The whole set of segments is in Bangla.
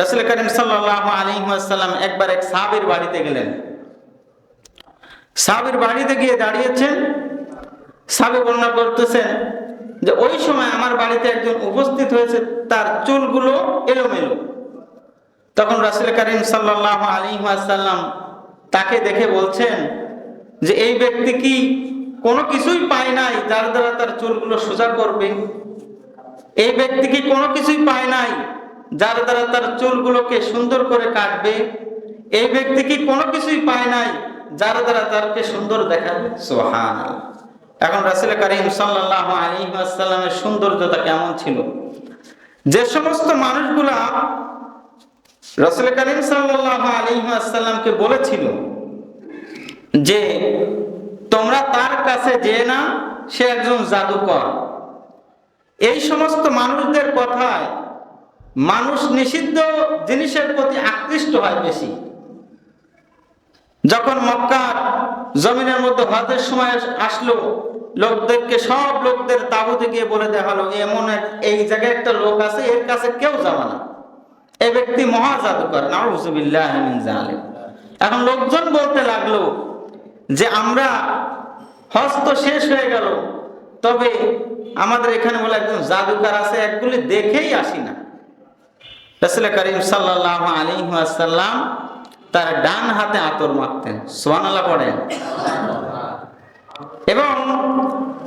রাসুল করিম সাল্লাহ আলিহাসাল্লাম একবার এক সাহাবির বাড়িতে গেলেন। সাহাবির বাড়িতে গিয়ে দাঁড়িয়েছেন। সাহাবি বর্ণনা করতেছেন যে ওই সময় আমার বাড়িতে একজন উপস্থিত হয়েছে, তার চুলগুলো এলোমেলো। তখন রাসুল করিম সাল্লাহ আলিহাসাল্লাম তাকে দেখে বলছেন যে, এই ব্যক্তি কি কোনো কিছুই পায় নাই যার দ্বারা তার চুলগুলো সোজা করবে? এই ব্যক্তি কি কোনো কিছুই পায় নাই? যার দ্বারা তার চুলগুলোকে সুন্দর করে কাটবে, এই ব্যক্তি কি কোনো কিছুই পায় নাই, যার দ্বারা তারকে সুন্দর দেখাবে? সোহান এখন রাসুল করিম সাল্লাহ আলী আসসালামের সৌন্দর্যতা কেমন ছিল? যে সমস্ত মানুষগুলা রসুল করিম সাল্লাহ আলী আসসালামকে বলেছিল যে, তোমরা তার কাছে যে না সে একজন জাদুকর। এই সমস্ত মানুষদের কথায় মানুষ নিষিদ্ধ জিনিসের প্রতি আকৃষ্ট হয় বেশি। যখন মক্কার জমিনের মধ্যে হজের সময় আসলো, লোকদেরকে সব লোকদের তাবুতে গিয়ে বলে দেওয়া হলো, এমন এই জায়গায় একটা লোক আছে, এর কাছে কেউ যাবে না। এই ব্যক্তি মহা জাদুকর জালিম এখন লোকজন বলতে লাগল যে, আমরা হস্ত শেষ হয়ে গেল, তবে আমাদের এখানে বলে একজন জাদুকার আছে, একগুলি দেখেই আসি না। রসুল করিম সাল্লাহ আলী আসাল্লাম তার ডান হাতে আতর মাখতেন সোয়ানাল্লাহ পড়েন। এবং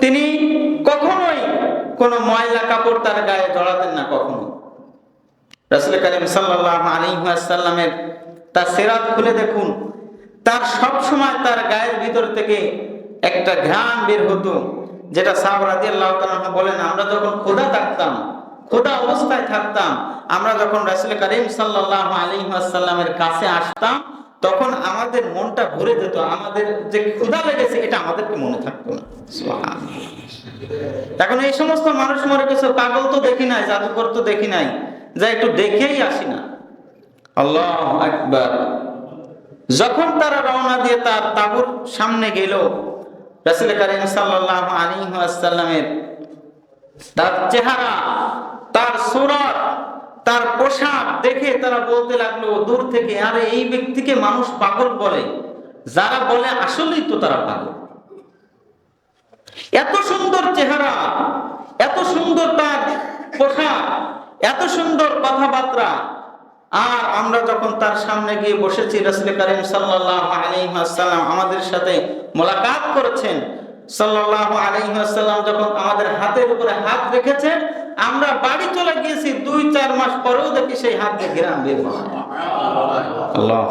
তিনি কখনোই কোনো ময়লা কাপড় তার গায়ে জড়াতেন না কখনো। রসুল করিম সাল্লাহ আলী আসাল্লামের তার সেরাত খুলে দেখুন, তার সব সময় তার গায়ের ভিতর থেকে একটা ঘ্রাণ বের হতো, যেটা সাহরাদি আল্লাহ বলেন, আমরা যখন খোদা থাকতাম খোদা অবস্থায় থাকতাম। আমরা যখন রাসুল করিম সাল্লাহ আলিহাসাল্লামের কাছে আসতাম, তখন আমাদের মনটা ভরে যেত, আমাদের যে ক্ষুধা লেগেছে এটা আমাদেরকে মনে থাকতো না। এখন এই সমস্ত মানুষ মরে গেছে, পাগল তো দেখি নাই, জাদুকর তো দেখি নাই, যা একটু দেখেই আসি না। আল্লাহ একবার যখন তারা রওনা দিয়ে তার তাবুর সামনে গেল, রাসুল করিম সাল্লাহ আলী আসাল্লামের তার চেহারা, তার সুরত, তার পোশাক দেখে তারা বলতে লাগল, দূর থেকে, আরে এই ব্যক্তিকে মানুষ পাগল বলে। যারা বলে, আসলেই তো তারা পাগল। এত সুন্দর চেহারা, এত সুন্দর তার পোশাক, এত সুন্দর কথাবার্তা। আর আমরা যখন তার সামনে গিয়ে বসেছি, রসুল করিম সাল্লাহ আলিহাসাল্লাম আমাদের সাথে মোলাকাত করেছেন সাল্লাহ আলিহাসাল্লাম যখন আমাদের হাতের উপরে হাত রেখেছেন, আমরা বাড়ি চলে গিয়েছি দুই চার মাস পরেও দেখি সেই হাত গ্রাম বের আল্লাহ